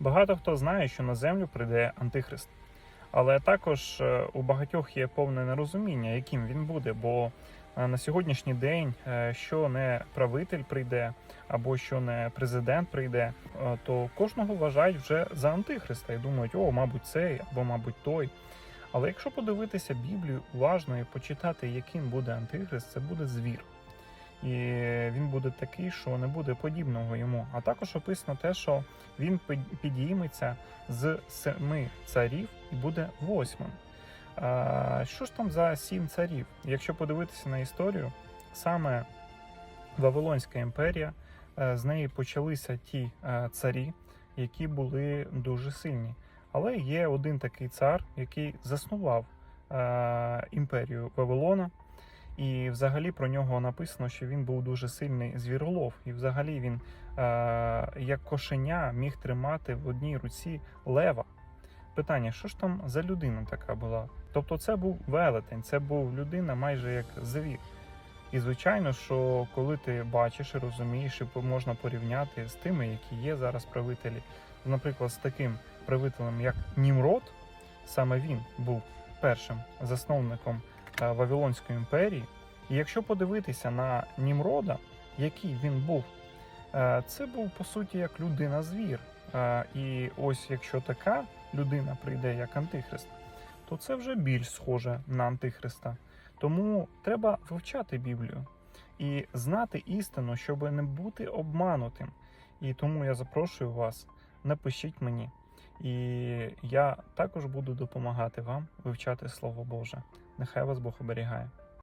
Багато хто знає, що на землю прийде Антихрист. Але також е, у багатьох є повне нерозуміння, яким він буде. Бо е, на сьогоднішній день, е, що не правитель прийде, або що не президент прийде, то кожного вважають вже за антихриста і думають, о, мабуть, цей або, мабуть, той. Але якщо подивитися Біблію уважно і почитати, яким буде антихрист, це буде звір. І він буде такий, що не буде подібного йому. А також описано те, що він підійметься з семи царів і буде восьмим. Що ж там за сім царів? Якщо подивитися на історію, саме Вавилонська імперія, е, з неї почалися ті е, царі, які були дуже сильні. Але є один такий цар, який заснував е, імперію Вавилона. І взагалі про нього написано, що він був дуже сильний звіролов, і взагалі він, е, як кошеня, міг тримати в одній руці лева. Питання: що ж там за людина така була? Тобто, це був велетень, це був людина майже як звір. І звичайно, що коли ти бачиш і розумієш, і можна порівняти з тими, які є зараз правителі, наприклад, з таким правителем, як Німрод, саме він був першим засновником Вавилонської імперії. І якщо подивитися на Німрода, який він був, е, це був по суті як людина-звір. Е, І ось якщо така людина прийде як антихрист, то це вже більш схоже на антихриста. Тому треба вивчати Біблію і знати істину, щоб не бути обманутим. І тому я запрошую вас, напишіть мені. І я також буду допомагати вам вивчати Слово Боже. Нехай вас Бог оберігає.